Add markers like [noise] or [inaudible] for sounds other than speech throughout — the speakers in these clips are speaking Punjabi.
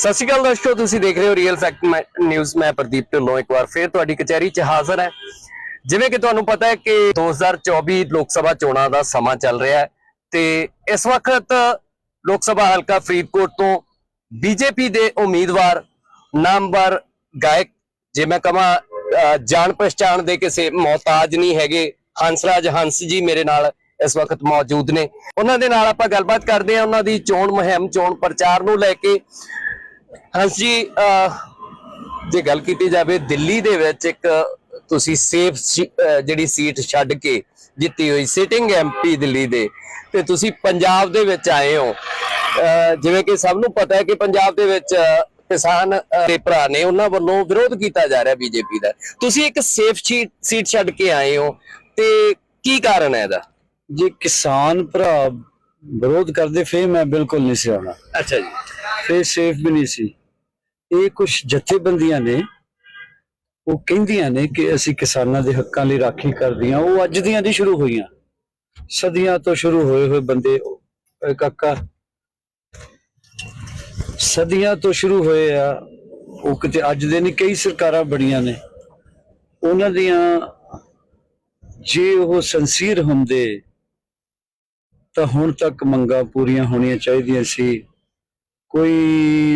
ਸਤਿ ਸ਼੍ਰੀ ਅਕਾਲ ਦੋਸਤੋ ਤੁਸੀਂ ਦੇਖ ਰਹੇ ਹੋ ਰੀਅਲ ਫੈਕਟ ਨਿਊਜ਼ ਮੈਂ ਪ੍ਰਦੀਪ ਢਿੱਲੋਂ ਇੱਕ ਵਾਰ ਫੇਰ ਤੁਹਾਡੀ ਕਚਹਿਰੀ 'ਚ ਹਾਜ਼ਰ ਹੈ। ਜਿਵੇਂ ਕਿ ਤੁਹਾਨੂੰ ਪਤਾ ਹੈ ਕਿ 2024 ਲੋਕ ਸਭਾ ਚੋਣਾਂ ਦਾ ਸਮਾਂ ਚੱਲ ਰਿਹਾ ਹੈ ਤੇ ਇਸ ਵਕਤ ਲੋਕ ਸਭਾ ਹਲਕਾ ਫਰੀਦਕੋਟ ਤੋਂ ਬੀਜੇਪੀ ਦੇ ਉਮੀਦਵਾਰ ਨਾਮਵਰ ਗਾਇਕ ਜੇ ਮੈਂ ਕਹਾਂ ਅਹ, ਜਾਣ ਪਛਾਣ ਦੇ ਕਿਸੇ ਮੌਤਾਜ ਨਹੀਂ ਹੈਗੇ। ਹੰਸਰਾਜ ਹੰਸ ਜੀ ਮੇਰੇ ਨਾਲ ਇਸ ਵਕਤ ਮੌਜੂਦ ਨੇ। ਉਹਨਾਂ ਦੇ ਨਾਲ ਆਪਾਂ ਗੱਲਬਾਤ ਕਰਦੇ ਹਾਂ। ਉਹਨਾਂ ਦੀ ਚੋਣ ਮੁਹਿੰਮ ਚੋਣ ਪ੍ਰਚਾਰ ਨੂੰ ਲੈ ਕੇ ਹੰਸ ਜੀ ਜੇ ਗੱਲ ਕੀਤੀ ਜਾਵੇ ਦਿੱਲੀ ਦੇ ਵਿੱਚ ਇੱਕ ਤੁਸੀਂ ਸੇਫ ਜਿਹੜੀ ਸੀਟ ਛੱਡ ਕੇ ਜਿੱਤੀ ਹੋਈ ਸਿਟਿੰਗ ਐਮਪੀ ਦਿੱਲੀ ਦੇ ਤੇ ਤੁਸੀਂ ਪੰਜਾਬ ਦੇ ਵਿੱਚ ਆਏ ਹੋ। ਜਿਵੇਂ ਕਿ ਸਭ ਨੂੰ ਪਤਾ ਹੈ ਕਿ ਪੰਜਾਬ ਦੇ ਵਿੱਚ ਕਿਸਾਨ ਦੇ ਭਰਾ ਨੇ ਉਹਨਾਂ ਵੱਲੋਂ ਵਿਰੋਧ ਕੀਤਾ ਜਾ ਰਿਹਾ ਬੀਜੇਪੀ ਦਾ। ਤੁਸੀਂ ਇੱਕ ਸੇਫ ਸੀਟ ਛੱਡ ਕੇ ਆਏ ਹੋ ਤੇ ਕੀ ਕਾਰਨ ਹੈ ਇਹਦਾ? ਜੇ ਕਿਸਾਨ ਭਰਾ ਵਿਰੋਧ ਕਰਦੇ ਫੇ ਮੈਂ ਬਿਲਕੁਲ ਨਹੀਂ ਸੀ ਆਉਣਾ ਅੱਛਾ ਜੀ। ਫੇ ਸੇਫ ਵੀ ਨਹੀਂ ਸੀ। ਇਹ ਕੁਝ ਜਥੇਬੰਦੀਆਂ ਨੇ, ਉਹ ਕਹਿੰਦੀਆਂ ਨੇ ਕਿ ਅਸੀਂ ਕਿਸਾਨਾਂ ਦੇ ਹੱਕਾਂ ਲਈ ਰਾਖੀ ਕਰਦੀਆਂ, ਉਹ ਅੱਜ ਦੀਆਂ ਨਹੀਂ ਸ਼ੁਰੂ ਹੋਈਆਂ। ਸਦੀਆਂ ਤੋਂ ਸ਼ੁਰੂ ਹੋਏ ਹੋਏ ਬੰਦੇ ਕਾਕਾ। ਸਦੀਆਂ ਤੋਂ ਸ਼ੁਰੂ ਹੋਏ ਆ, ਉਹ ਕਿਤੇ ਅੱਜ ਦੇ ਨਹੀਂ, ਕਈ ਸਰਕਾਰਾਂ ਬਣੀਆਂ ਨੇ। ਉਹਨਾਂ ਦੀਆਂ ਜੇ ਉਹ ਸੰਸੀਰ ਹੁੰਦੇ, ਤਾਂ ਹੁਣ ਤੱਕ ਮੰਗਾਂ ਪੂਰੀਆਂ ਹੋਣੀਆਂ ਚਾਹੀਦੀਆਂ ਸੀ। ਕੋਈ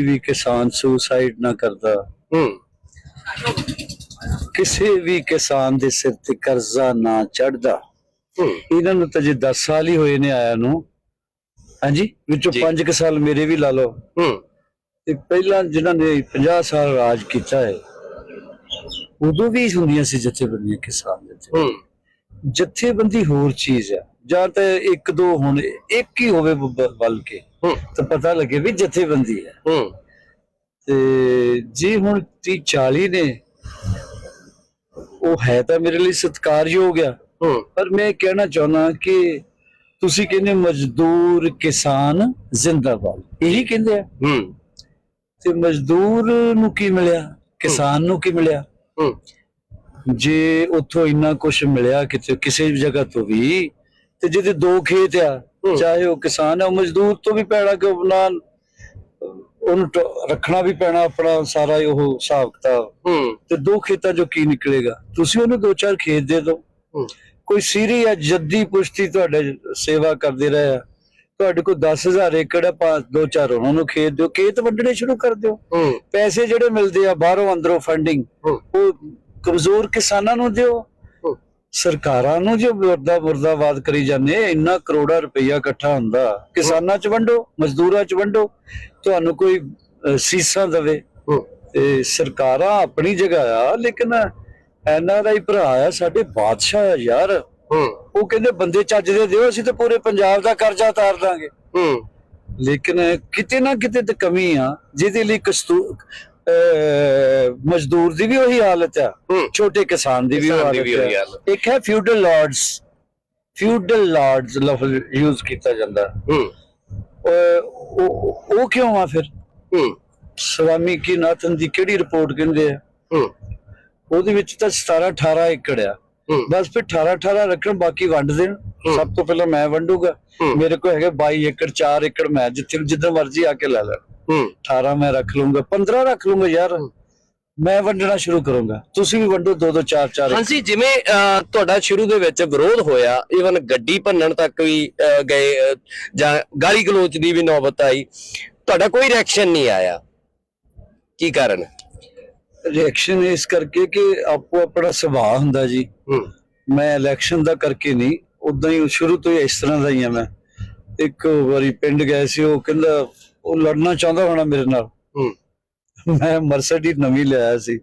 ਵੀ ਕਿਸਾਨ ਸੁਸਾਈਡ ਨਾ ਕਰਦਾ। ਹੂੰ। ਕਿਸੇ ਵੀ ਕਿਸਾਨ ਦੇ ਸਿਰ ਤੇ ਕਰਜ਼ਾ ਨਾ ਚੜਦਾ ਇਹਨਾਂ ਨੂੰ ਤਾਂ ਜੇ 10 ਸਾਲ ਹੀ ਹੋਏ ਨੇ ਆਇਆ ਨੂੰ ਹਾਂਜੀ ਵਿੱਚੋਂ ਜੀ। 5 ਸਾਲ ਮੇਰੇ ਵੀ ਲਾ ਲਓ। ਹੂੰ। ਤੇ ਪਹਿਲਾਂ ਜਿਨ੍ਹਾਂ ਨੇ 50 ਸਾਲ ਰਾਜ ਕੀਤਾ ਹੈ ਉਦੋਂ ਵੀ ਹੁੰਦੀਆਂ ਸੀ ਜਥੇਬੰਦੀਆਂ ਕਿਸਾਨ ਦੇ ਹੂੰ। ਜਥੇਬੰਦੀ ਹੋਰ ਚੀਜ਼ ਹੈ ਜਾਂ ਤਾਂ ਇੱਕ ਦੋ ਹੁਣ ਇੱਕ ਹੀ ਹੋਵੇ ਬ- ਬਲ ਕੇ। ਹੂੰ ਤਾਂ ਪਤਾ ਲੱਗੇ ਵੀ ਜਥੇਬੰਦੀ ਹੈ। ਹੂੰ। ਤੇ ਜੀ ਹੁਣ 30 40 ਨੇ ਉਹ ਹੈ ਤਾਂ ਮੇਰੇ ਲਈ ਸਤਿਕਾਰਯੋਗ ਆ। ਪਰ ਮੈਂ ਕਹਿਣਾ ਚਾਹੁੰਦਾ ਕਿ ਤੁਸੀਂ ਕਹਿੰਦੇ ਮਜ਼ਦੂਰ ਕਿਸਾਨ ਜ਼ਿੰਦਾਬਾਦ ਇਹੀ ਕਹਿੰਦੇ ਆ। ਹੂੰ। ਤੇ ਮਜ਼ਦੂਰ ਨੂੰ ਕੀ ਮਿਲਿਆ? ਕਿਸਾਨ ਨੂੰ ਕੀ ਮਿਲਿਆ? ਜੇ ਉੱਥੋਂ ਇੰਨਾ ਕੁਝ ਮਿਲਿਆ ਕਿਤੇ ਕਿਸੇ ਵੀ ਜਗ੍ਹਾ ਤੋਂ ਵੀ ਤੇ ਜਿਹਦੇ ਦੋ ਖੇਤ ਆ। ਚਾਹੇ ਉਹ ਕਿਸਾਨ ਹੈ ਮਜ਼ਦੂਰ ਤੋਂ ਵੀ ਪੈਣਾ ਕਿ ਉਹਨੂੰ ਟ- ਰੱਖਣਾ ਵੀ ਪੈਣਾ ਆਪਣਾ ਸਾਰਾ ਉਹ ਹਿਸਾਬ ਕਿਤਾਬ। ਤੇ ਦੋ ਖੇਤਾਂ ਚੋਂ ਕੀ ਨਿਕਲੇਗਾ? ਤੁਸੀਂ ਉਹਨੂੰ ਦੋ ਚਾਰ ਖੇਤ ਦੇ ਦਿਓ। ਹੂੰ। ਕੋਈ ਸੀਰੀ ਹੈ ਜੱਦੀ ਪੁਸ਼ਤੀ ਤੁਹਾਡੇ ਸੇਵਾ ਕਰਦੇ ਰਹੇ ਆ। ਤੁਹਾਡੇ ਕੋਲ 10000 ਏਕੜ ਹੈ ਪਾ ਦੋ ਚਾਰ ਉਹਨਾਂ ਨੂੰ ਖੇਤ ਦਿਓ। ਖੇਤ ਵੰਡਣੇ ਸ਼ੁਰੂ ਕਰ ਦਿਓ। ਪੈਸੇ ਜਿਹੜੇ ਮਿਲਦੇ ਆ ਬਾਹਰੋਂ ਅੰਦਰੋਂ ਫੰਡਿੰਗ ਉਹ ਕਮਜ਼ੋਰ ਕਿਸਾਨਾਂ ਨੂੰ ਦਿਓ। ਸਰਕਾਰਾਂ ਨੂੰ ਜੋ ਮੁਰਦਾ ਮੁਰਦਾਬਾਦ ਕਰੀ ਜਾਂਦੇ ਇੰਨਾ ਕਰੋੜਾ ਰੁਪਈਆ ਇਕੱਠਾ ਹੁੰਦਾ। ਕਿਸਾਨਾਂ ਚ ਵੰਡੋ ਮਜ਼ਦੂਰਾਂ ਚ ਵੰਡੋ ਤੁਹਾਨੂੰ ਕੋਈ ਸੀਸਾਂ ਦਵੇ। ਤੇ ਸਰਕਾਰਾਂ ਆਪਣੀ ਜਗ੍ਹਾ ਆ ਲੇਕਿਨ ਐਨਆਰਆਈ ਭਰਾ ਆ ਸਾਡੇ ਬਾਦਸ਼ਾਹ ਆ ਯਾਰ। ਉਹ ਕਹਿੰਦੇ ਬੰਦੇ ਚੱਜ ਦੇ ਦਿਓ ਅਸੀਂ ਤਾਂ ਪੂਰੇ ਪੰਜਾਬ ਦਾ ਕਰਜ਼ਾ ਉਤਾਰ ਦਾਂਗੇ। ਲੇਕਿਨ ਕਿਤੇ ਨਾ ਕਿਤੇ ਤੇ ਕਮੀ ਆ ਜਿਹਦੇ ਲਈ ਮਜ਼ਦੂਰ ਦੀ ਵੀ ਉਹੀ ਹਾਲਤ ਆ। ਛੋਟੇ ਕਿਸਾਨ ਦੀ ਵੀ ਉਹ ਹਾਲਤ। ਇੱਕ ਹੈ ਫਿਊਡਲ ਲਾਰਡਸ ਫਿਊਡਲ ਲਾਰਡਸ ਲਫ਼ਜ਼ ਯੂਜ਼ ਕੀਤਾ ਜਾਂਦਾ। ਉਹ ਕਿਉਂ ਆ ਫਿਰ? ਸਵਾਮੀ ਕੀ ਨਾਥਨ ਦੀ ਕਿਹੜੀ ਰਿਪੋਰਟ ਕਹਿੰਦੇ ਆ? ਉਹਦੇ ਵਿੱਚ ਤਾਂ 17 18 ਏਕੜ ਆ। ਬਸ ਫਿਰ 18 18 ਰੱਖਣ ਬਾਕੀ ਵੰਡ ਦੇਣ। ਸਭ ਤੋਂ ਪਹਿਲਾਂ ਮੈਂ ਵੰਡੂਗਾ। ਮੇਰੇ ਕੋਲ ਹੈਗੇ 22 ਏਕੜ 4 ਏਕੜ ਮੈਂ ਜਿੱਥੇ ਜਿੱਦਾਂ ਮਰਜ਼ੀ ਆ ਕੇ ਲੈ ਲੈ। ਹੂੰ 18 ਮੈਂ ਰੱਖ ਲੂੰਗਾ 15 ਰੱਖ ਲੂੰਗਾ ਯਾਰ। ਮੈਂ ਵੰਡਣਾ ਸ਼ੁਰੂ ਕਰੂੰਗਾ। ਤੁਸੀਂ ਵੀ ਵੰਡੋ 2 2 4 4 ਹਾਂਜੀ ਜਿਵੇਂ ਤੁਹਾਡਾ ਸ਼ੁਰੂ ਦੇ ਵਿੱਚ ਵਿਰੋਧ ਹੋਇਆ ਈਵਨ ਗੱਡੀ ਭੰਨਣ ਤੱਕ ਵੀ ਗਏ ਜਾਂ ਗਾਲੀ ਗਲੋਚ ਦੀ ਵੀ ਨੌਬਤ ਆਈ ਤੁਹਾਡਾ ਕੋਈ ਰਿਐਕਸ਼ਨ ਨਹੀਂ ਆਇਆ? ਕੀ ਕਾਰਨ? ਰਿਐਕਸ਼ਨ ਇਸ ਕਰਕੇ ਕਿ ਆਪੋ ਆਪਣਾ ਸੁਭਾਅ ਹੁੰਦਾ ਜੀ। ਮੈਂ ਇਲੈਕਸ਼ਨ ਦਾ ਕਰਕੇ ਨਹੀਂ ਉਦਾਂ ਹੀ ਸ਼ੁਰੂ ਤੋਂ ਹੀ ਇਸ ਤਰ੍ਹਾਂ ਦਾ ਹੀ ਆ ਮੈਂ। ਇੱਕ ਵਾਰੀ ਪਿੰਡ ਗਏ ਸੀ ਉਹ ਕਹਿੰਦਾ ਉਹ ਲੜਨਾ ਚਾਹੁੰਦਾ ਹੋਣਾ ਮੇਰੇ ਨਾਲ। ਹੂੰ। ਮੈਂ ਮਰਸਡੀ ਨਵੀਂ ਲਿਆਇਆ ਸੀ।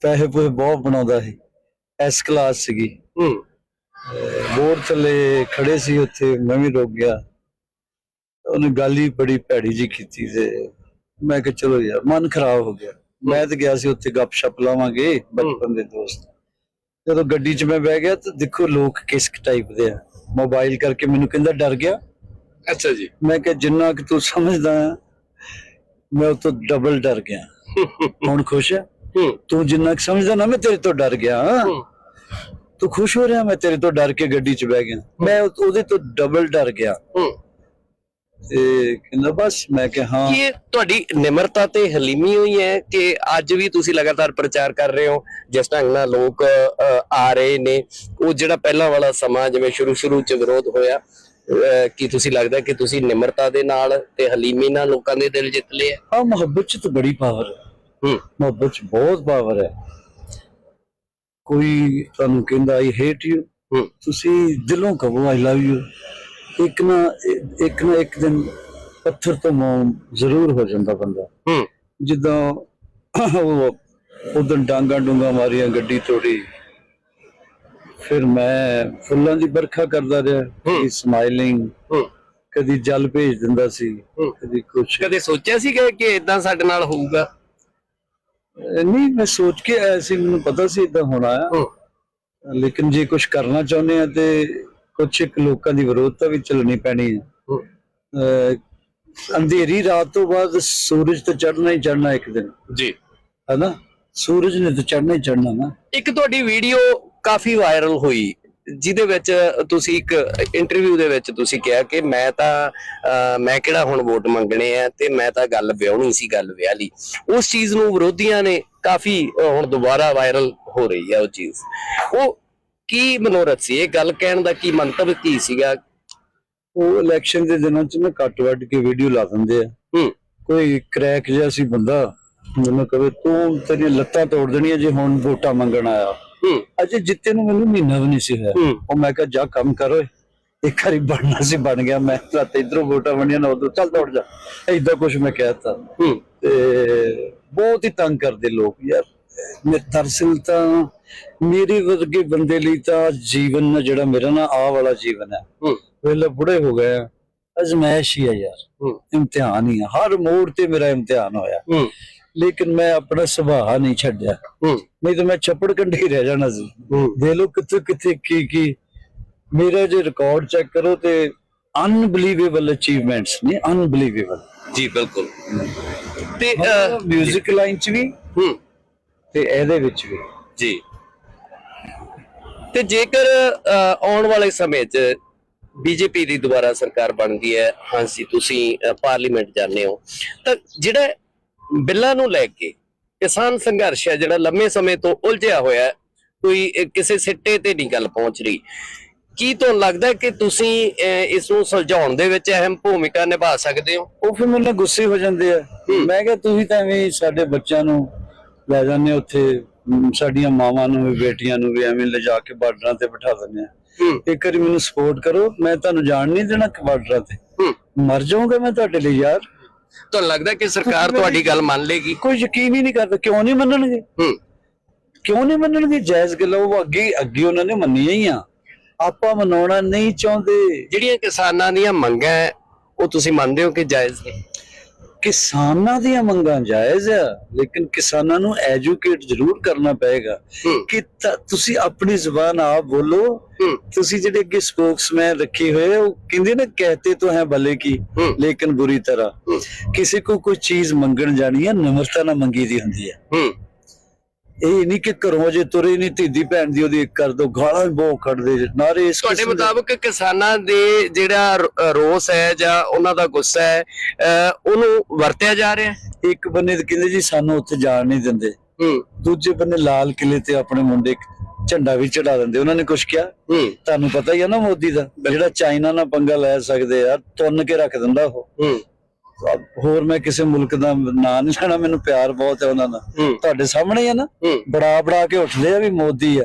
ਪੈਸੇ ਪੂਸੇ ਬਹੁਤ ਬਣਾਉਂਦਾ ਸੀ। ਐਸ ਕਲਾਸ ਸੀਗੀ। ਹੂੰ। ਬੋਰ ਥੱਲੇ ਖੜੇ ਸੀ ਉੱਥੇ ਮੈਂ ਵੀ ਰੁਕ ਗਿਆ। ਉਹਨੇ ਗੱਲ ਹੀ ਬੜੀ ਭੈੜੀ ਜੀ ਕੀਤੀ ਤੇ ਮੈਂ ਕਿਹਾ ਚਲੋ ਯਾਰ ਮਨ ਖਰਾਬ ਹੋ ਗਿਆ। ਮੈਂ ਤਾਂ ਗਿਆ ਸੀ ਉੱਥੇ ਗੱਪਸ਼ਪ ਲਾਵਾਂਗੇ ਬਚਪਨ ਦੇ ਦੋਸਤ। ਜਦੋਂ ਗੱਡੀ 'ਚ ਮੈਂ ਬਹਿ ਗਿਆ ਤਾਂ ਦੇਖੋ ਲੋਕ ਕਿਸ ਟਾਈਪ ਦੇ ਆ। ਮੋਬਾਈਲ ਕਰਕੇ ਮੈਨੂੰ ਕਹਿੰਦਾ ਡਰ ਗਿਆ। ਅੱਛਾ ਜੀ। ਮੈਂ ਕਿਹਾ ਜਿੰਨਾ ਕਿ ਤੂੰ ਸਮਝਦਾ ਹੈ, ਮੈਂ ਉਹ ਤੋਂ ਡਬਲ ਡਰ ਗਿਆ। ਹੁਣ ਖੁਸ਼ ਹੈ? ਹੂੰ। ਤੂੰ ਜਿੰਨਾ ਕਿ ਸਮਝਦਾ ਨਾ ਮੈਂ ਤੇਰੇ ਤੋਂ ਡਰ ਗਿਆ। ਹਾਂ। ਤੂੰ ਖੁਸ਼ ਹੋ ਰਿਹਾ ਮੈਂ ਤੇਰੇ ਤੋਂ ਡਰ ਕੇ ਗੱਡੀ 'ਚ ਬਹਿ ਗਿਆ। ਮੈਂ ਉਹ- ਉਹਦੇ ਤੋਂ ਡਬਲ ਡਰ ਗਿਆ। ਹੂੰ। ਤੇ ਕਹਿੰਦਾ ਬਸ ਮੈਂ ਕਿਹਾ ਹਾਂ। ਕੀ ਇਹ ਤੁਹਾਡੀ ਨਿਮਰਤਾ ਤੇ ਹਲੀਮੀ ਹੋਈ ਹੈ ਕਿ ਅੱਜ ਵੀ ਤੁਸੀਂ ਲਗਾਤਾਰ ਪ੍ਰਚਾਰ ਕਰ ਰਹੇ ਹੋ? ਜਿਸ ਢੰਗ ਨਾਲ ਲੋਕ ਅ, ਆ ਰਹੇ ਨੇ। ਉਹ ਜਿਹੜਾ ਪਹਿਲਾਂ ਵਾਲਾ ਸਮਾਂ ਜਿਵੇਂ ਸ਼ੁਰੂ ਸ਼ੁਰੂ ਚ ਵਿਰੋਧ ਹੋਇਆ ਕੀ ਤੁਸੀਂ ਲੱਗਦਾ ਕਿ ਤੁਸੀਂ ਨਿਮਰਤਾ ਦੇ ਨਾਲ ਤੇ ਹਲੀਮੀ ਨਾਲ ਲੋਕਾਂ ਦੇ ਦਿਲ ਜਿੱਤ ਲਏ ਆ? ਹਾਂ ਮੁਹੱਬਤ ਚ ਤਾਂ ਬੜੀ ਪਾਵਰ ਹੈ। ਹੂੰ। ਮੁਹੱਬਤ ਚ ਬਹੁਤ ਪਾਵਰ ਹੈ। ਕੋਈ ਤੁਹਾਨੂੰ ਕਹਿੰਦਾ ਆਈ ਹੇਟ ਯੂ ਤੁਸੀਂ ਦਿਲੋਂ ਕਹੋ ਆਈ ਲਵ ਯੂ ਇੱਕ ਨਾ ਇੱਕ ਨਾ ਇੱਕ ਦਿਨ ਪੱਥਰ ਤੋਂ ਮੋਮ ਜ਼ਰੂਰ ਹੋ ਜਾਂਦਾ ਬੰਦਾ। ਹੂੰ। ਜਿੱਦਾਂ ਉਹ ਉਦੋਂ ਡਾਂਗਾ ਡੂੰਗਾ ਮਾਰੀਆਂ ਗੱਡੀ ਤੋੜੀ। ਫਿਰ ਮੈਂ ਫੁੱਲਾਂ ਦੀ ਵਰਖਾ ਕਰਦਾ ਰਿਹਾ ਕਦੀ ਸਮਾਈਲਿੰਗ ਕਦੀ ਜਲ ਭੇਜ ਦਿੰਦਾ ਸੀ। ਕਦੀ ਕੁਛ। ਕਦੇ ਸੋਚਿਆ ਸੀ ਕਿ ਇਦਾਂ ਸਾਡੇ ਨਾਲ ਹੋਊਗਾ? ਨਹੀਂ ਮੈਂ ਸੋਚ ਕੇ ਆਇਆ ਸੀ ਮੈਨੂੰ ਪਤਾ ਸੀ ਇਦਾਂ ਹੋਣਾ ਆ। ਹੂੰ। ਲੇਕਿਨ ਜੇ ਕੁਝ ਕਰਨਾ ਚਾਹੁੰਦੇ ਆ ਤੇ ਕੁਝ ਇੱਕ ਲੋਕਾਂ ਦੀ ਵਿਰੋਧਤਾ ਵੀ ਚੱਲਣੀ ਪੈਣੀ ਹੈ। ਅੰਧੇਰੀ ਰਾਤ ਤੋਂ ਬਾਅਦ ਸੂਰਜ ਤਾਂ ਚੜ੍ਹਨਾ ਹੀ ਚੜ੍ਹਨਾ ਇੱਕ ਦਿਨ। ਜੀ। ਹੈਨਾ? ਸੂਰਜ ਨੇ ਤਾਂ ਚੜ੍ਹਨਾ ਹੀ ਚੜ੍ਹਨਾ ਨਾ। ਇੱਕ ਤੁਹਾਡੀ ਵੀਡੀਓ ਕਾਫੀ ਵਾਇਰਲ ਹੋਈ। ਜਿਹਦੇ ਵਿੱਚ ਤੁਸੀਂ ਇੱਕ ਇੰਟਰਵਿਊ ਦੇ ਵਿੱਚ ਤੁਸੀਂ ਕਿਹਾ ਕਿ ਮੈਂ ਤਾਂ ਮੈਂ ਕਿਹੜਾ ਹੁਣ ਵੋਟ ਮੰਗਣੇ ਆ ਤੇ ਮੈਂ ਤਾਂ ਗੱਲ ਵਿਆਹਣੀ ਸੀ ਗੱਲ ਵਿਆਹ ਲਈ। ਉਸ ਚੀਜ਼ ਨੂੰ ਵਿਰੋਧੀਆਂ ਨੇ ਕਾਫੀ ਹੁਣ ਦੁਬਾਰਾ ਵਾਇਰਲ ਹੋ ਰਹੀ ਹੈ ਉਹ ਚੀਜ਼। ਉਹ ਕੀ ਮਨੋਰਥ ਸੀ? ਇਹ ਗੱਲ ਕਹਿਣ ਦਾ ਕੀ ਮੰਤਵ ਕੀ ਸੀਗਾ? ਉਹ ਇਲੈਕਸ਼ਨ ਦੇ ਦਿਨਾਂ 'ਚ ਨਾ ਕੱਟ ਵੱਢ ਕੇ ਵੀਡੀਓ ਲਾ ਦਿੰਦੇ ਆ। ਹੂੰ। ਕੋਈ ਕ੍ਰੈਕ ਜਿਹਾ ਸੀ ਬੰਦਾ ਮੈਨੂੰ ਕਹੇ ਤੂੰ ਤੇਰੀਆਂ ਲੱਤਾਂ ਤੋੜ ਦੇਣੀਆਂ ਜੇ ਹੁਣ ਵੋਟਾਂ ਮੰਗਣ ਆਇਆ। ਅਜੇ ਜਿੱਤੇ ਨੂੰ ਮੈਨੂੰ ਮਹੀਨਾ ਵੀ ਨਹੀਂ ਸੀ ਹੋਇਆ। ਉਹ ਮੈਂ ਕਿਹਾ ਜਾ ਕੰਮ ਕਰ ਓਏ। ਇੱਕ ਵਾਰੀ ਬਣਨਾ ਸੀ ਬਣ ਗਿਆ। ਮੈਂ ਤਾਂ ਇਧਰੋਂ ਵੋਟਾਂ ਬਣੀਆਂ ਨਾ ਉਧਰ। ਚੱਲ ਦੌੜ ਜਾ। ਏਦਾਂ ਕੁਝ ਮੈਂ ਕਹਿਤਾ ਤੇ ਬਹੁਤ ਹੀ ਤੰਗ ਕਰਦੇ ਲੋਕ ਯਾਰ। ਮੈਂ ਦਰਅਸਲ ਤਾਂ ਮੇਰੇ ਵਰਗੇ ਬੰਦੇ ਲਈ ਤਾਂ ਜੀਵਨ ਨਾ ਜਿਹੜਾ ਮੇਰਾ ਨਾ ਆਹ ਵਾਲਾ ਜੀਵਨ ਹੈ। ਵੇਲੇ ਬੁੜੇ ਹੋ ਗਏ ਆ। ਅਜ਼ਮਾਇਸ਼ ਹੀ ਆ ਯਾਰ। ਇਮਤਿਹਾਨ ਹੀ ਆ। ਹਰ ਮੋੜ ਤੇ ਮੇਰਾ ਇਮਤਿਹਾਨ ਹੋਇਆ। ਲੇਕਿਨ ਮੈਂ ਆਪਣਾ ਸੁਭਾਅ ਨਹੀਂ ਛੱਡਿਆ। ਨਹੀਂ ਤਾਂ ਮੈਂ ਛੱਪੜ ਕੰਢੇ ਰਹਿ ਜਾਣਾ ਸੀ। ਦੇ ਲੋ ਕਿੱਥੇ ਕਿੱਥੇ ਕੀ ਕੀ ਮੇਰਾ ਜੇ ਰਿਕਾਰਡ ਚੈੱਕ ਕਰੋ ਤੇ ਅਨਬਲੀਵੇਬਲ ਅਚੀਵਮੈਂਟਸ ਨੇ ਅਨਬਲੀਵੇਬਲ ਜੀ ਬਿਲਕੁਲ। ਤੇ ਅਹ, ਮਿਊਜ਼ਿਕ ਲਾਈਨ ਚ ਵੀ ਹੂੰ। ਤੇ ਇਹਦੇ ਵਿੱਚ ਵੀ। ਜੀ। ਤੇ ਜੇਕਰ ਆਉਣ ਵਾਲੇ ਸਮੇਂ 'ਚ ਬੀਜੇਪੀ ਦੀ ਦੁਬਾਰਾ ਸਰਕਾਰ ਬਣਦੀ ਹੈ ਹਾਂਜੀ ਤੁਸੀਂ ਪਾਰਲੀਮੈਂਟ ਜਾਂਦੇ ਹੋ ਤਾਂ ਜਿਹੜਾ ਬਿੱਲਾਂ ਨੂੰ ਲੈ ਕੇ ਕਿਸਾਨ ਸੰਘਰਸ਼ ਹੈ ਜਿਹੜਾ ਲੰਮੇ ਸਮੇਂ ਤੋਂ ਉਲਝਿਆ ਹੋਇਆ ਹੈ ਕੋਈ ਕਿਸੇ ਸਿੱਟੇ ਤੇ ਨਹੀਂ ਗੱਲ ਪਹੁੰਚ ਰਹੀ। ਕੀ ਤੁਹਾਨੂੰ ਲੱਗਦਾ ਕਿ ਤੁਸੀਂ ਇਸ ਨੂੰ ਸੁਲਝਾਉਣ ਦੇ ਵਿੱਚ ਅਹਿਮ ਭੂਮਿਕਾ ਨਿਭਾ ਸਕਦੇ ਹੋ? ਉਹ ਫਿਰ ਮੈਨੂੰ ਗੁੱਸੇ ਹੋ ਜਾਂਦੇ ਆ। ਮੈਂ ਕਿਹਾ ਤੁਸੀਂ ਤਾਂ ਐਵੇਂ ਸਾਡੇ ਬੱਚਿਆਂ ਨੂੰ ਲੈ ਜਾਂਦੇ ਉੱਥੇ ਸਾਡੀਆਂ ਮਾਵਾਂ ਨੂੰ ਵੀ ਬੇਟੀਆਂ ਨੂੰ ਵੀ ਐਵੇਂ ਲਿਜਾ ਕੇ ਬਾਰਡਰਾਂ ਤੇ ਬਿਠਾ ਦਿੰਦੇ ਆ। ਇੱਕ ਵਾਰੀ ਮੈਨੂੰ ਸਪੋਰਟ ਕਰੋ ਮੈਂ ਤੁਹਾਨੂੰ ਜਾਣ ਨਹੀਂ ਦੇਣਾ ਕਿ ਬਾਰਡਰਾਂ ਤੇ। ਮਰ ਜਾਊਂਗਾ ਮੈਂ ਤੁਹਾਡੇ ਲਈ ਯਾਰ। ਤੁਹਾਨੂੰ ਲੱਗਦਾ ਕਿ ਸਰਕਾਰ ਤੁਹਾਡੀ ਗੱਲ ਮੰਨ ਲੇਗੀ? ਕੋਈ ਯਕੀਨ ਹੀ ਨਹੀਂ ਕਰਦਾ। ਕਿਉਂ ਨਹੀਂ ਮੰਨਣਗੇ? ਹੂੰ। ਕਿਉਂ ਨਹੀਂ ਮੰਨਣਗੇ? ਜਾਇਜ਼ ਗੱਲਾਂ ਉਹ ਅੱਗੇ ਅੱਗੇ ਉਹਨਾਂ ਨੇ ਮੰਨੀਆਂ ਹੀ ਆ। ਆਪਾਂ ਮਨਾਉਣਾ ਨਹੀਂ ਚਾਹੁੰਦੇ। ਜਿਹੜੀਆਂ ਕਿਸਾਨਾਂ ਦੀਆਂ ਮੰਗਾਂ ਉਹ ਤੁਸੀਂ ਮੰਨਦੇ ਹੋ ਕਿ ਜਾਇਜ਼ ਨੇ? ਕਿਸਾਨਾਂ ਦੀਆਂ ਮੰਗਾਂ ਜਾਇਜ਼ ਆ ਲੇਕਿਨ ਕਿਸਾਨਾਂ ਨੂੰ ਐਜੂਕੇਟ ਜ਼ਰੂਰ ਕਰਨਾ ਪਏਗਾ ਕਿ ਤੁਸੀਂ ਆਪਣੀ ਜ਼ੁਬਾਨ ਆਪ ਬੋਲੋ। ਤੁਸੀਂ ਜਿਹੜੇ ਅੱਗੇ ਸਪੋਕਸਮੈਨ ਰੱਖੇ ਹੋਏ ਉਹ ਕਹਿੰਦੇ ਨਾ ਕਹਤੇ ਤਾਂ ਹੈ ਭਲੇ ਕੀ ਲੇਕਿਨ ਬੁਰੀ ਤਰ੍ਹਾਂ। ਕਿਸੇ ਕੋ ਕੋਈ ਚੀਜ਼ ਮੰਗਣ ਜਾਣੀ ਹੈ ਨਿਮਰਤਾ ਨਾਲ ਮੰਗੀ ਦੀ ਹੁੰਦੀ ਹੂੰ। ਇਹ ਨਹੀਂ ਕਿ ਘਰੋਂ ਜੇ ਤੁਰੇ ਨਹੀਂ ਧੀਦੀ ਭੈਣ ਦੀ ਉਹਦੀ ਕਰ ਦੋ ਗਾਲਾਂ ਬਹੁਤ ਕੱਢਦੇ। ਨਾਰੇ ਇਸ ਤੁਹਾਡੇ ਮੁਤਾਬਕ ਕਿਸਾਨਾਂ ਦੇ ਜਿਹੜਾ ਰੋਸ ਹੈ ਜਾਂ ਉਹਨਾਂ ਦਾ ਗੁੱਸਾ ਹੈ ਉਹਨੂੰ ਵਰਤਿਆ ਜਾ ਰਿਹਾ ਹੈ? ਇੱਕ ਬੰਨੇ ਤਾਂ ਕਹਿੰਦੇ ਜੀ ਸਾਨੂੰ ਉੱਥੇ ਜਾਣ ਨਹੀਂ ਦਿੰਦੇ। ਹੂੰ। ਦੂਜੇ ਬੰਨੇ ਲਾਲ ਕਿਲੇ ਤੇ ਆਪਣੇ ਮੁੰਡੇ ਝੰਡਾ ਵੀ ਚੜਾ ਦਿੰਦੇ। ਉਹਨਾਂ ਨੇ ਕੁਝ ਕਿਹਾ? ਹੂੰ। ਤੁਹਾਨੂੰ ਪਤਾ ਹੀ ਆ ਨਾ ਮੋਦੀ ਦਾ ਜਿਹੜਾ ਚਾਈਨਾ ਨਾਲ ਪੰਗਾ ਲੈ ਸਕਦੇ ਆ ਤੁੰਨ ਕੇ ਰੱਖ ਦਿੰਦਾ ਉਹ। ਹੂੰ। ਹੋਰ ਮੈਂ ਕਿਸੇ ਮੁਲਕ ਦਾ ਨਾਂ ਨਹੀਂ ਲੈਣਾ ਮੈਨੂੰ ਪਿਆਰ ਬਹੁਤ ਹੈ ਉਹਨਾਂ ਨਾਲ ਤੁਹਾਡੇ ਸਾਹਮਣੇ ਹੀ ਆ ਨਾ? ਬੜਾ ਬੜਾ ਕੇ ਉੱਠਦੇ ਆ ਵੀ ਮੋਦੀ ਆ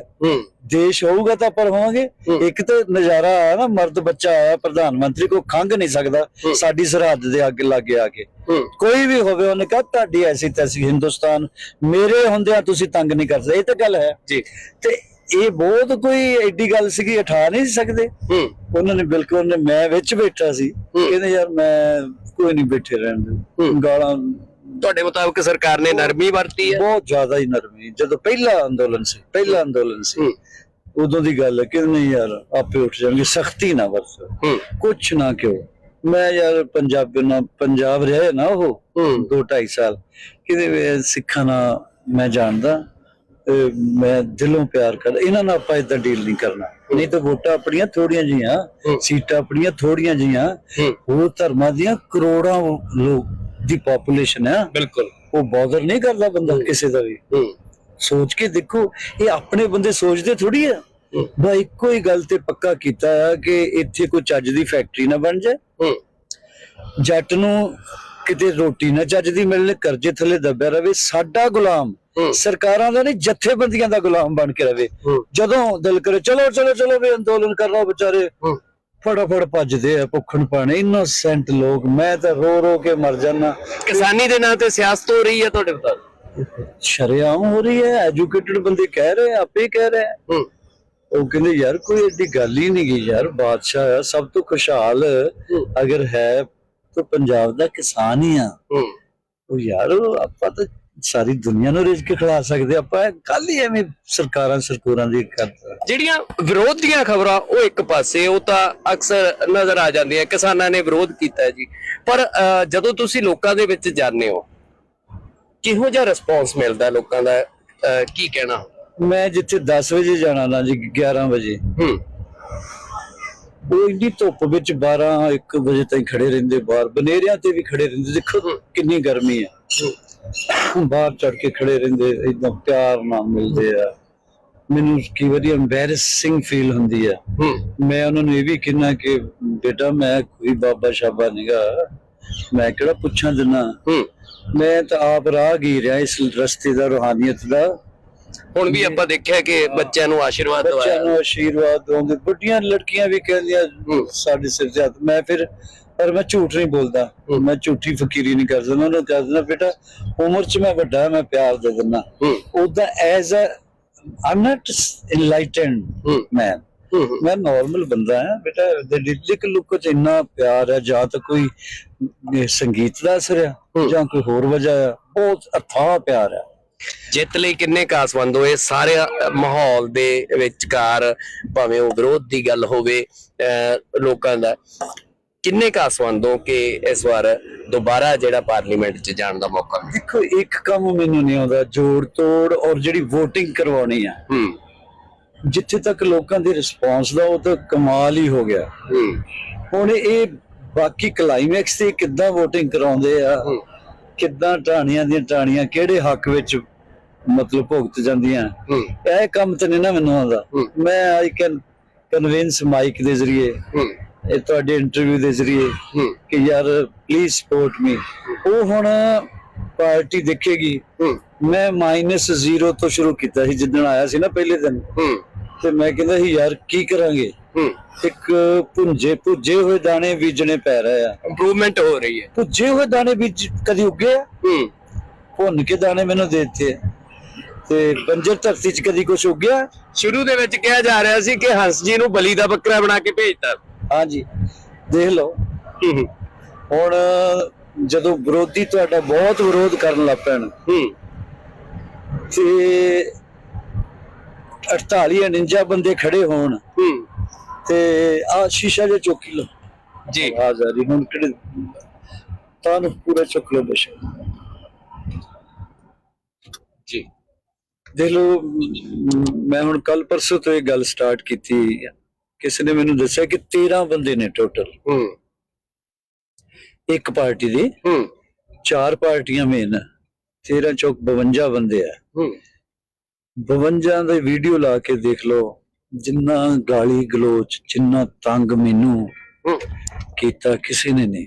ਦੇਸ਼ ਹੋਊਗਾ ਤਾਂ ਪਰ ਹੋਵਾਂਗੇ। ਇੱਕ ਤਾਂ ਨਜ਼ਾਰਾ ਆਇਆ ਨਾ ਮਰਦ ਬੱਚਾ ਆਇਆ ਪ੍ਰਧਾਨ ਮੰਤਰੀ ਕੋ ਖੰਗ ਨਹੀਂ ਸਕਦਾ। ਸਾਡੀ ਸਰਹੱਦ ਦੇ ਅੱਗੇ ਲੱਗੇ ਆ ਕੇ। ਕੋਈ ਵੀ ਹੋਵੇ ਉਹਨੇ ਕਹਾ ਤੁਹਾਡੀ ਐਸੀ ਤੈਸੀ ਹਿੰਦੁਸਤਾਨ ਮੇਰੇ ਹੁੰਦਿਆਂ ਤੁਸੀਂ ਤੰਗ ਨਹੀਂ ਕਰ ਸਕਦੇ ਇਹ ਤਾਂ ਗੱਲ ਹੈ। ਜੀ। ਤੇ ਇਹ ਬਹੁਤ ਕੋਈ ਐਡੀ ਗੱਲ ਸੀਗੀ ਉਠਾ ਨਹੀਂ ਸਕਦੇ। ਉਹਨਾਂ ਨੇ ਬਿਲਕੁਲ ਉਹਨੇ ਮੈਂ ਵਿੱਚ ਬੈਠਾ ਸੀ। ਕਹਿੰਦੇ ਯਾਰ ਮੈਂ ਕੋਈ ਨਹੀਂ ਬੈਠੇ ਰਹਿਣ ਦੇ। ਗਾਲਾਂ ਤੁਹਾਡੇ ਮੁਤਾਬਕ ਸਰਕਾਰ ਨੇ ਨਰਮੀ ਵਰਤੀ ਹੈ? ਬਹੁਤ ਜ਼ਿਆਦਾ ਹੀ ਨਰਮੀ। ਜਦੋਂ ਪਹਿਲਾ ਅੰਦੋਲਨ ਸੀ ਪਹਿਲਾ ਅੰਦੋਲਨ ਸੀ ਉਦੋਂ ਦੀ ਗੱਲ ਹੈ ਕਿ ਨਹੀਂ ਯਾਰ ਆਪੇ ਉੱਠ ਜਾਣਗੇ ਸਖਤੀ ਨਾ ਵਰਤੋ ਕੁਛ ਨਾ ਕਿਉਂ। ਮੈਂ ਯਾਰ ਪੰਜਾਬ ਨਾਲ ਪੰਜਾਬ ਰਿਹਾ ਨਾ ਉਹ ਹੂੰ। ਦੋ ਢਾਈ ਸਾਲ। ਕਿਤੇ ਸਿੱਖਾਂ ਨਾਲ ਮੈਂ ਜਾਣਦਾ। ਮੈਂ ਦਿਲੋਂ ਪਿਆਰ ਕਰ ਇਹਨਾਂ ਨਾਲ ਆਪਾਂ ਇਦਾਂ ਡੀਲ ਨਹੀਂ ਕਰਨਾ। ਨਹੀਂ ਤਾਂ ਵੋਟਾਂ ਆਪਣੀਆਂ ਥੋੜੀਆਂ ਜੀਆਂ। ਸੀਟਾਂ ਆਪਣੀਆਂ ਥੋੜੀਆਂ ਜੀਆਂ ਹੋਰ ਧਰਮਾਂ ਦੀਆਂ ਕਰੋੜਾਂ ਲੋਕ ਦੀ ਪਾਪੂਲੇਸ਼ਨ ਹੈ ਬਿਲਕੁਲ। ਉਹ ਬਾਦਰ ਨਹੀਂ ਕਰਦਾ ਬੰਦਾ ਕਿਸੇ ਦਾ ਵੀ। ਸੋਚ ਕੇ ਦੇਖੋ ਇਹ ਆਪਣੇ ਬੰਦੇ ਸੋਚਦੇ ਥੋੜੀ ਆ। ਬਾ ਇੱਕੋ ਹੀ ਗੱਲ ਤੇ ਪੱਕਾ ਕੀਤਾ ਆ ਕਿ ਇੱਥੇ ਕੋਈ ਚੱਜ ਦੀ ਫੈਕਟਰੀ ਨਾ ਬਣ ਜਾਏ। ਜੱਟ ਨੂੰ ਕਿਤੇ ਰੋਟੀ ਨਾ ਚੱਜ ਦੀ ਮਿਲਣ ਕਰਜ਼ੇ ਥੱਲੇ ਦੱਬਿਆ ਰਵੇ। ਸਾਡਾ ਗੁਲਾਮ ਸਰਕਾਰਾਂ ਦਾ ਨਹੀਂ ਜਥੇਬੰਦੀਆਂ ਦਾ ਗੁਲਾਮ ਬਣ ਕੇ ਰਵੇ। ਜਦੋਂ ਦਿਲ ਕਰੇ ਚਲੋ ਚਲੋ ਚਲੋ ਵੀ ਅੰਦੋਲਨ ਕਰ ਲਓ ਵਿਚਾਰੇ। ਫਟਾਫਟ ਭੱਜਦੇ ਆ ਭੁੱਖਣ ਪਾਣੇ ਇਨੋਸੈਂਟ ਲੋਕ ਮੈਂ ਤਾਂ ਰੋ ਰੋ ਕੇ ਮਰ ਜਾਣਾ ਕਿਸਾਨੀ ਦੇ ਨਾਂ ਤੇ ਸਿਆਸਤ ਹੋ ਰਹੀ ਹੈ ਤੁਹਾਡੇ ਮੁਤਾਬਕ ਸ਼ਰੇਆਮ ਹੋ ਰਹੀ ਹੈ ਐਜੂਕੇਟਡ ਬੰਦੇ ਕਹਿ ਰਹੇ ਆ, ਆਪੇ ਕਹਿ ਰਹੇ ਉਹ ਕਹਿੰਦੇ ਯਾਰ ਕੋਈ ਏਡੀ ਗੱਲ ਹੀ ਨਹੀਂ ਗਈ ਯਾਰ ਬਾਦਸ਼ਾਹ ਆ ਸਭ ਤੋਂ ਖੁਸ਼ਹਾਲ ਅਗਰ ਹੈ ਤਾਂ ਪੰਜਾਬ ਦਾ ਕਿਸਾਨ ਹੀ ਆ। ਉਹ ਯਾਰ ਆਪਾਂ ਤਾਂ ਸਾਰੀ ਦੁਨੀਆ ਨੂੰ ਰਿਜ਼ਕ ਖਿਲਾ ਸਕਦੇ ਆਪਾਂ ਕੱਲ ਹੀ ਐਵੇਂ ਸਰਕਾਰਾਂ ਸਰਕੂਰਾਂ ਦੀ ਕਰਦਾ ਜਿਹੜੀਆਂ ਵਿਰੋਧ ਦੀਆਂ ਖਬਰਾਂ ਉਹ ਇੱਕ ਪਾਸੇ ਉਹ ਤਾਂ ਅਕਸਰ ਨਜ਼ਰ ਆ ਜਾਂਦੀਆਂ ਕਿਸਾਨਾਂ ਨੇ ਵਿਰੋਧ ਕੀਤਾ ਜੀ। ਪਰ ਜਦੋਂ ਤੁਸੀਂ ਲੋਕਾਂ ਦੇ ਵਿੱਚ ਜਾਂਦੇ ਹੋ ਕਿਹੋ ਜਿਹਾ ਰਿਸਪੌਂਸ ਮਿਲਦਾ ਲੋਕਾਂ ਦਾ? ਕੀ ਕਹਿਣਾ? ਮੈਂ ਜਿੱਥੇ 10 ਵਜੇ ਜਾਣਾ ਨਾ ਜੀ 11 ਵਜੇ। ਹੂੰ। ਉਹ ਇੰਨੀ ਧੁੱਪ ਵਿੱਚ 12 1 ਵਜੇ ਤਾਈਂ ਖੜੇ ਰਹਿੰਦੇ ਬਾਹਰ ਬਨੇਰਿਆਂ ਤੇ ਵੀ ਖੜੇ ਰਹਿੰਦੇ। ਦੇਖੋ। ਕਿੰਨੀ ਗਰਮੀ ਆ। ਹੂੰ। [coughs] ਬਾਹਰ ਚੜ ਕੇ ਖੜੇ ਰਹਿੰਦੇ ਇਦਾਂ ਪਿਆਰ ਨਾਲ ਮਿਲਦੇ ਆ। ਮੈਨੂੰ ਕੀ ਵਾਰੀ ਐਮਬੈਰਸਿੰਗ ਫੀਲ ਹੁੰਦੀ ਆ। ਮੈਂ ਉਹਨਾਂ ਨੂੰ ਇਹ ਵੀ ਕਿਹਾ ਕਿ ਬੇਟਾ ਮੈਂ ਕੋਈ ਬਾਬਾ ਸ਼ਾਬਾ ਨਹੀਂਗਾ ਮੈਂ ਕਿਹੜਾ ਪੁੱਛਾਂ ਦਿਨਾ? ਮੈਂ ਤਾਂ ਆਪ ਰਾਹ ਰਿਹਾ ਇਸ ਰਸਤੇ ਦਾ ਰੂਹਾਨੀਅਤ ਦਾ। ਹੁਣ ਵੀ ਆਪਾਂ ਦੇਖਿਆ ਕਿ ਬੱਚਿਆਂ ਨੂੰ ਆਸ਼ੀਰਵਾਦ ਬੱਚਿਆਂ ਦਵਾਇਆ ਨੂੰ ਆਸ਼ੀਰਵਾਦ ਦਿੰਦੇ ਬੁੱਢੀਆਂ ਲੜਕੀਆਂ ਵੀ ਕਹਿੰਦੀਆਂ ਸਾਡੇ ਸਿਰ ਤੇ ਹੱਥ। ਮੈਂ ਫਿਰ ਪਰ ਮੈਂ ਝੂਠ ਨਹੀਂ ਬੋਲਦਾ। ਮੈਂ ਝੂਠੀ ਫਕੀਰੀ ਨਹੀਂ ਕਰਦਾ। ਉਹਨਾਂ ਨੂੰ ਕਹਿ ਦਿੰਦਾ ਬੇਟਾ ਉਮਰ 'ਚ ਮੈਂ ਵੱਡਾ ਮੈਂ ਪਿਆਰ ਦੇ ਦਿੰਦਾ। ਉਦਾਂ ਐਜ਼ ਅ ਆਮ ਨਾਟ ਇਨਲਾਈਟਨਡ ਮੈਨ ਮੈਂ ਨਾਰਮਲ ਬੰਦਾ ਹਾਂ ਬੇਟਾ। ਦਿਲਿਕ ਲੁੱਕ 'ਚ ਇੰਨਾ ਪਿਆਰ ਹੈ ਜਾਂ ਤਾਂ ਕੋਈ ਸੰਗੀਤ ਦਾ ਅਸਰ ਆ ਹੂੰ। ਜਾਂ ਕੋਈ ਹੋਰ ਵਜ੍ਹਾ ਆ ਬਹੁਤ ਅਥਾਹ ਪਿਆਰ ਹੈ। ਜਿੱਤ ਲਈ ਕਿੰਨੇ ਕਾਸਵੰਦ ਹੋਏ? ਸਾਰੇ ਮਾਹੌਲ ਦੇ ਵਿਚਕਾਰ ਭਾਵੇਂ ਉਹ ਵਿਰੋਧ ਦੀ ਗੱਲ ਹੋਵੇ ਲੋਕਾਂ ਦਾ। ਕਿੰਨੇ ਕਾਸਵੰਦ ਹੋ ਕਿ ਇਸ ਵਾਰ ਦੁਬਾਰਾ ਜਿਹੜਾ ਪਾਰਲੀਮੈਂਟ 'ਚ ਜਾਣ ਦਾ ਮੌਕਾ ਦੇਖੋ ਇੱਕ ਕੰਮ ਮੈਨੂੰ ਨਹੀਂ ਆਉਂਦਾ ਜੋੜ ਤੋੜ ਔਰ ਜਿਹੜੀ VOTING ਕਰਵਾਉਣੀ ਆ। ਹੂੰ। ਜਿੱਥੇ ਤੱਕ ਲੋਕਾਂ ਦੇ ਰਿਸਪੌਂਸ ਦਾ ਉਹ ਤਾਂ ਕਮਾਲ ਹੀ ਹੋ ਗਿਆ। ਹੂੰ। ਹੁਣ ਇਹ ਬਾਕੀ ਕਲਾਈਮੈਕਸ ਤੇ ਕਿੱਦਾਂ VOTING ਕਰਾਉਂਦੇ ਆ ਕਿੱਦਾਂ ਟਾਣੀਆਂ ਦੀਆਂ ਟਾਣੀਆਂ ਕਿਹੜੇ ਹੱਕ ਵਿੱਚ ਮਤਲਬ ਭੁਗਤ ਜਾਂਦੀਆਂ। ਇਹ ਕੰਮ ਤਾਂ ਨਹੀਂ ਨਾ ਮੈਨੂੰ ਆਉਂਦਾ। ਮੈਂ ਆਈ ਕੈਨ ਕਨਵਿੰਸ ਮਾਈਕ ਦੇ ਜ਼ਰੀਏ ਇਹ ਤੁਹਾਡੇ ਇੰਟਰਵਿਊ ਦੇ ਜ਼ਰੀਏ ਕਿ ਯਾਰ ਪਲੀਜ਼ ਸਪੋਰਟ ਮੀ ਉਹ ਹੁਣ ਪਾਰਟੀ ਦੇਖੇਗੀ। ਮੈਂ ਮਾਈਨਸ 0 ਤੋਂ ਸ਼ੁਰੂ ਕੀਤਾ ਸੀ ਜਿੱਦਣ ਆਇਆ ਸੀ ਨਾ ਪਹਿਲੇ ਦਿਨ। ਤੇ ਮੈਂ ਕਹਿੰਦਾ ਸੀ ਯਾਰ ਕੀ ਕਰਾਂਗੇ? ਇੱਕ ਭੁੰਜੇ ਭੁੱਜੇ ਹੋਏ ਦਾਣੇ ਬੀਜਣੇ ਪੈ ਰਹੇ ਆ। ਇੰਪਰੂਵਮੈਂਟ ਹੋ ਰਹੀ ਹੈ। ਭੁੱਜੇ ਹੋਏ ਦਾਣੇ ਬੀਜ ਕਦੀ ਉੱਗੇ ਆ? ਭੁੰਨ ਕੇ ਦਾਣੇ ਮੈਨੂੰ ਦੇ ਦਿੱਤੇ। ਤੇ ਬੰਜਰ ਧਰਤੀ 'ਚ ਕਦੀ ਕੁਝ ਉੱਗਿਆ? ਸ਼ੁਰੂ ਦੇ ਵਿੱਚ ਕਿਹਾ ਜਾ ਰਿਹਾ ਸੀ ਕਿ ਹੰਸ ਜੀ ਨੂੰ ਬਲੀ ਦਾ ਬੱਕਰਾ ਬਣਾ ਕੇ ਭੇਜਤਾ। ਹਾਂਜੀ ਦੇਖ ਲਓ। ਹੂੰ ਹੂੰ, ਹੁਣ ਜਦੋਂ ਵਿਰੋਧੀ ਤੁਹਾਡਾ ਬਹੁਤ ਵਿਰੋਧ ਕਰਨ ਲੱਗ ਪੈਣ ਹੂੰ। ਤੇ 48 49 ਬੰਦੇ ਖੜੇ ਹੋਣ ਹੂੰ। ਤੇ ਆ ਸ਼ੀਸ਼ਾ ਜਿਹਾ ਚੁੱਕ ਲਓ। ਜੀ। ਆ ਜਾ ਰਹੀ ਹੁਣ ਕਿਹੜੇ ਤੁਹਾਨੂੰ ਪੂਰਾ ਚੁੱਕ ਲਓ ਬੇਸ਼ੱਕ। ਜੀ। ਦੇਖ ਲਓ ਮ- ਮੈਂ ਹੁਣ ਕੱਲ ਪਰਸੋਂ ਤੋਂ ਇਹ ਗੱਲ ਸਟਾਰਟ ਕੀਤੀ ਕਿਸੇ ਨੇ ਮੈਨੂੰ ਦੱਸਿਆ ਕਿ 13 ਬੰਦੇ ਨੇ ਟੋਟਲ ਹੂੰ। ਇੱਕ ਪਾਰਟੀ ਦੇ ਹੂੰ। ਚਾਰ ਪਾਰਟੀਆਂ ਮੇਨ 13 ਚੌਕ 52 ਬੰਦੇ ਆ। ਹੂੰ। 52 ਦੇ ਵੀਡੀਓ ਲਾ ਕੇ ਦੇਖ ਲਓ ਜਿੰਨਾ ਗਾਲੀ ਗਲੋਚ ਜਿੰਨਾ ਤੰਗ ਮੈਨੂੰ ਕੀਤਾ ਕਿਸੇ ਨੇ ਨਹੀਂ।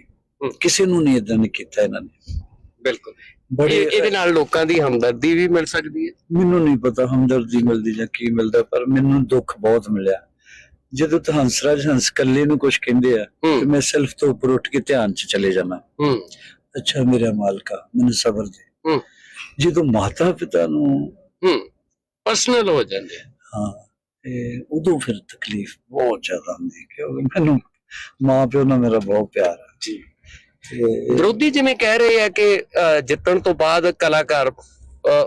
ਕਿਸੇ ਨੂੰ ਨਹੀਂ ਇਦਾਂ ਨਹੀਂ ਕੀਤਾ ਇਹਨਾਂ ਨੇ। ਬਿਲਕੁਲ। ਬੜੇ ਇਹ- ਇਹਦੇ ਨਾਲ ਲੋਕਾਂ ਦੀ ਹਮਦਰਦੀ ਵੀ ਮਿਲ ਸਕਦੀ ਹੈ। ਮੈਨੂੰ ਨਹੀਂ ਪਤਾ ਹਮਦਰਦੀ ਮਿਲਦੀ ਜਾਂ ਕੀ ਮਿਲਦਾ ਪਰ ਮੈਨੂੰ ਦੁੱਖ ਬਹੁਤ ਮਿਲਿਆ। ਜਦੋਂ ਤਾਂ ਹੰਸਰਾਜ ਹੰਸ ਕੱਲੇ ਨੂੰ ਕੁਝ ਕਹਿੰਦੇ ਆ ਤੇ ਮੈਂ ਸੈਲਫ ਤੋਂ ਉੱਪਰ ਉੱਠ ਕੇ ਧਿਆਨ 'ਚ ਚਲੇ ਜਾਣਾ ਅੱਛਾ ਮੇਰਾ ਮਾਲਕਾ ਮੈਨੂੰ ਸਬਰ ਦੇ। ਜਦੋਂ ਮਾਤਾ ਪਿਤਾ ਨੂੰ ਪਰਸਨਲ ਹੋ ਜਾਂਦੇ। ਹਾਂ ਤੇ ਉਦੋਂ ਫਿਰ ਤਕਲੀਫ ਬਹੁਤ ਜ਼ਿਆਦਾ ਹੁੰਦੀ ਕਿਉਂਕਿ ਮੈਨੂੰ ਮਾਂ ਪਿਓ ਨਾਲ ਮੇਰਾ ਬਹੁਤ ਪਿਆਰ ਹੈ ਜੀ। ਵਿਰੋਧੀ ਜਿਵੇਂ ਕਹਿ ਰਹੇ ਆ ਕਿ ਜਿੱਤਣ ਤੋਂ ਬਾਅਦ ਕਲਾਕਾਰ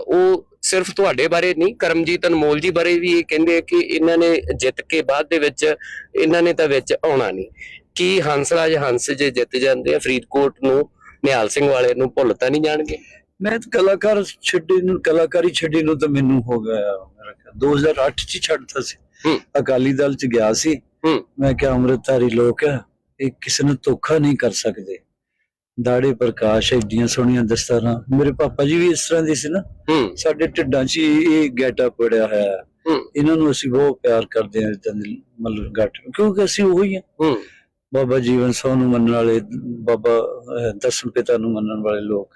ਉਹ ਸਿਰਫ ਤੁਹਾਡੇ ਬਾਰੇ ਨਹੀਂ ਕਰਮਜੀਤ ਅਨਮੋਲ ਜੀ ਬਾਰੇ ਵੀ ਇਹ ਕਹਿੰਦੇ ਕਿ ਇਹਨਾਂ ਨੇ ਜਿੱਤ ਕੇ ਬਾਅਦ ਦੇ ਵਿੱਚ ਇਹਨਾਂ ਨੇ ਤਾਂ ਵਿੱਚ ਆਉਣਾ ਨਹੀਂ। ਕੀ ਹੰਸਰਾਜ ਹੰਸ ਜੇ ਜਿੱਤ ਜਾਂਦੇ ਆ ਫਰੀਦਕੋਟ ਨੂੰ ਨਿਹਾਲ ਸਿੰਘ ਵਾਲੇ ਨੂੰ ਭੁੱਲ ਤਾਂ ਨਹੀਂ ਜਾਣਗੇ? ਮੈਂ ਤਾਂ ਕਲਾਕਾਰ ਛੱਡੀ ਨੂੰ ਕਲਾਕਾਰੀ ਛੱਡੀ ਨੂੰ ਤਾਂ ਮੈਨੂੰ ਹੋ ਗਿਆ ਮੇਰਾ ਖਿਆਲ। 2008 ਚ ਛੱਡਤਾ ਸੀ। ਅਕਾਲੀ ਦਲ ਚ ਗਿਆ ਸੀ। ਮੈਂ ਕਿਹਾ ਅੰਮ੍ਰਿਤਧਾਰੀ ਲੋਕ ਇਹ ਕਿਸੇ ਨੂੰ ਧੋਖਾ ਨਹੀਂ ਕਰ ਸਕਦੇ। ਦਾੜੇ ਪ੍ਰਕਾਸ਼ ਏਡੀਆਂ ਸੋਹਣੀਆਂ ਦਸਤਾਰਾਂ। ਮੇਰੇ ਪਾਪਾ ਜੀ ਵੀ ਇਸ ਤਰ੍ਹਾਂ ਦੇ ਸੀ ਨਾ। ਸਾਡੇ ਢਿੱਡਾਂ 'ਚ ਇਹ ਗੈਟਾ ਪੜਿਆ ਹੋਇਆ ਹੈ। ਇਹਨਾਂ ਨੂੰ ਅਸੀਂ ਬਹੁਤ ਪਿਆਰ ਕਰਦੇ ਹਾਂ ਇਦਾਂ ਦੇ ਮਤਲਬ ਗੱਟ ਕਿਉਂਕਿ ਅਸੀਂ ਉਹੀ ਹਾਂ ਹੂੰ। ਬਾਬਾ ਜੀਵਨ ਸਿੰਘ ਨੂੰ ਮੰਨਣ ਵਾਲੇ ਬਾਬਾ ਦਸਮ ਪਿਤਾ ਨੂੰ ਮੰਨਣ ਵਾਲੇ ਲੋਕ।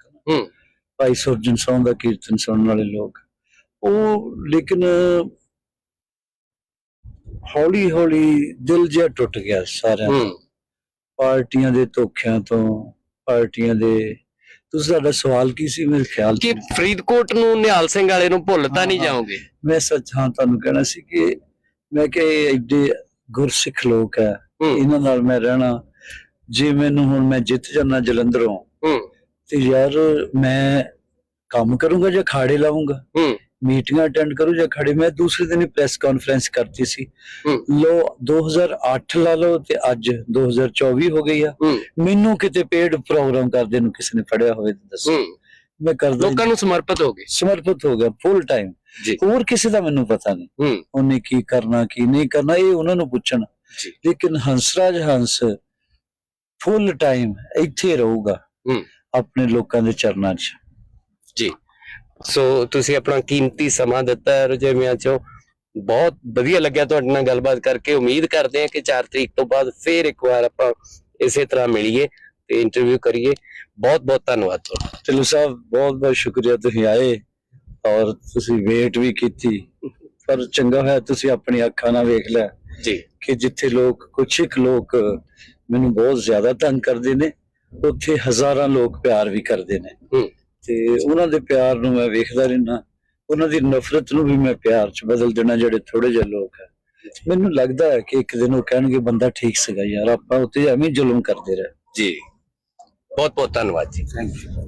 ਭਾਈ ਸੁਰਜਨ ਸਿੰਘ ਦਾ ਕੀਰਤਨ ਸੁਣਨ ਵਾਲੇ ਲੋਕ। ਉਹ ਲੇਕਿਨ ਹੌਲੀ ਹੌਲੀ ਦਿਲ ਜਿਹਾ ਟੁੱਟ ਗਿਆ ਸਾਰਿਆਂ ਦਾ। ਪਾਰਟੀਆਂ ਦੇ ਧੋਖਿਆਂ ਤੋਂ ਪਾਰਟੀਆਂ ਦੇ। ਤੁਸੀਂ ਸਾਡਾ ਸਵਾਲ ਕੀ ਸੀ? ਮੇਰੇ ਖਿਆਲ ਕਿ ਫਰੀਦਕੋਟ ਨੂੰ ਨਿਹਾਲ ਸਿੰਘ ਵਾਲੇ ਨੂੰ ਭੁੱਲ ਤਾਂ ਨਹੀਂ। ਜਾਓਗੇ? ਮੈਂ ਸੱਚ ਹਾਂ ਤੁਹਾਨੂੰ ਕਹਿਣਾ ਸੀ ਕਿ ਮੈਂ ਕਿ ਐਡੇ ਗੁਰਸਿੱਖ ਲੋਕ ਹੈ। ਹੂੰ। ਇਹਨਾਂ ਨਾਲ ਮੈਂ ਰਹਿਣਾ। ਜੇ ਮੈਨੂੰ ਹੁਣ ਮੈਂ ਜਿੱਤ ਜਾਣਾ ਜਲੰਧਰੋਂ ਤੇ ਯਾਰ ਮੈਂ ਕੰਮ ਕਰੂੰਗਾ ਜਾਂ ਖਾੜੇ ਲਾਉਂਗਾ ਮੀਟਿੰਗਾਂ ਅਟੈਂਡ ਕਰੂ ਜਾਂ ਖੜੇ ਮੈਂ ਦੂਸਰੇ ਦਿਨ ਹੀ ਪ੍ਰੈਸ ਕਾਨਫਰੰਸ ਕਰਤੀ ਸੀ। ਲੋ 2008 ਲਾ ਲਓ ਤੇ ਅੱਜ 2024 ਹੋ ਗਈ ਆ। ਮੈਨੂੰ ਕਿਤੇ ਪੇਡ ਪ੍ਰੋਗਰਾਮ ਕਰਦੇ ਨੂੰ ਕਿਸੇ ਨੇ ਫੜਿਆ ਹੋਵੇ ਤਾਂ ਦੱਸੋ। ਮੈਂ ਕਰਦਾ ਲੋਕਾਂ ਨੂੰ ਸਮਰਪਿਤ ਹੋ ਗਏ। ਸਮਰਪਿਤ ਹੋ ਗਿਆ ਫੁੱਲ ਟਾਈਮ ਹੋਰ ਕਿਸੇ ਦਾ ਮੈਨੂੰ ਪਤਾ ਨਹੀਂ। ਉਹਨੇ ਕੀ ਕਰਨਾ ਕੀ ਨਹੀਂ ਕਰਨਾ ਇਹ ਉਹਨਾਂ ਨੂੰ ਪੁੱਛਣ। ਲੇਕਿਨ ਹੰਸਰਾਜ ਹੰਸ ਫੁੱਲ ਟਾਈਮ ਇੱਥੇ ਰਹੂਗਾ। ਆਪਣੇ ਲੋਕਾਂ ਦੇ ਚਰਨਾਂ 'ਚ। ਜੀ। ਸੋ ਤੁਸੀਂ ਆਪਣਾ ਕੀਮਤੀ ਸਮਾਂ ਦਿੱਤਾ ਰੁਝੇਵਿਆਂ ਚੋਂ। ਬਹੁਤ ਵਧੀਆ ਲੱਗਿਆ ਤੁਹਾਡੇ ਨਾਲ ਗੱਲਬਾਤ ਕਰਕੇ। ਉਮੀਦ ਕਰਦੇ ਹਾਂ ਕਿ 4 ਤਰੀਕ ਤੋਂ ਬਾਅਦ ਫੇਰ ਇੱਕ ਵਾਰ ਆਪਾਂ ਇਸੇ ਤਰ੍ਹਾਂ ਮਿਲੀਏ ਤੇ ਇੰਟਰਵਿਊ ਕਰੀਏ। ਬਹੁਤ ਬਹੁਤ ਧੰਨਵਾਦ ਤੁਹਾਡਾ। ਚਲੋ ਸਾਹਿਬ ਬਹੁਤ ਬਹੁਤ ਸ਼ੁਕਰੀਆ। ਤੁਸੀਂ ਆਏ ਔਰ ਤੁਸੀਂ ਵੇਟ ਵੀ ਕੀਤੀ। ਪਰ ਚੰਗਾ ਹੋਇਆ ਤੁਸੀਂ ਆਪਣੀ ਅੱਖਾਂ ਨਾਲ ਵੇਖ ਲਿਆ ਜੀ। ਕਿ ਜਿੱਥੇ ਲੋਕ ਕੁਛ ਇੱਕ ਲੋਕ ਮੈਨੂੰ ਬਹੁਤ ਜ਼ਿਆਦਾ ਤੰਗ ਕਰਦੇ ਨੇ ਉੱਥੇ ਹਜ਼ਾਰਾਂ ਲੋਕ ਪਿਆਰ ਵੀ ਕਰਦੇ ਨੇ। ਹੂੰ। ਤੇ ਉਹਨਾਂ ਦੇ ਪਿਆਰ ਨੂੰ ਮੈਂ ਵੇਖਦਾ ਰਹਿਣਾ ਉਹਨਾਂ ਦੀ ਨਫ਼ਰਤ ਨੂੰ ਵੀ ਮੈਂ ਪਿਆਰ 'ਚ ਬਦਲ ਦੇਣਾ ਜਿਹੜੇ ਥੋੜੇ ਜਿਹੇ ਲੋਕ ਹੈ ਮੈਨੂੰ ਲੱਗਦਾ ਹੈ ਕਿ ਇੱਕ ਦਿਨ ਉਹ ਕਹਿਣਗੇ ਬੰਦਾ ਠੀਕ ਸੀਗਾ ਯਾਰ ਆਪਾਂ ਉੱਤੇ ਐਵੇਂ ਜ਼ੁਲਮ ਕਰਦੇ ਰਹੇ। ਜੀ। ਬਹੁਤ ਬਹੁਤ ਧੰਨਵਾਦ ਜੀ। Thank you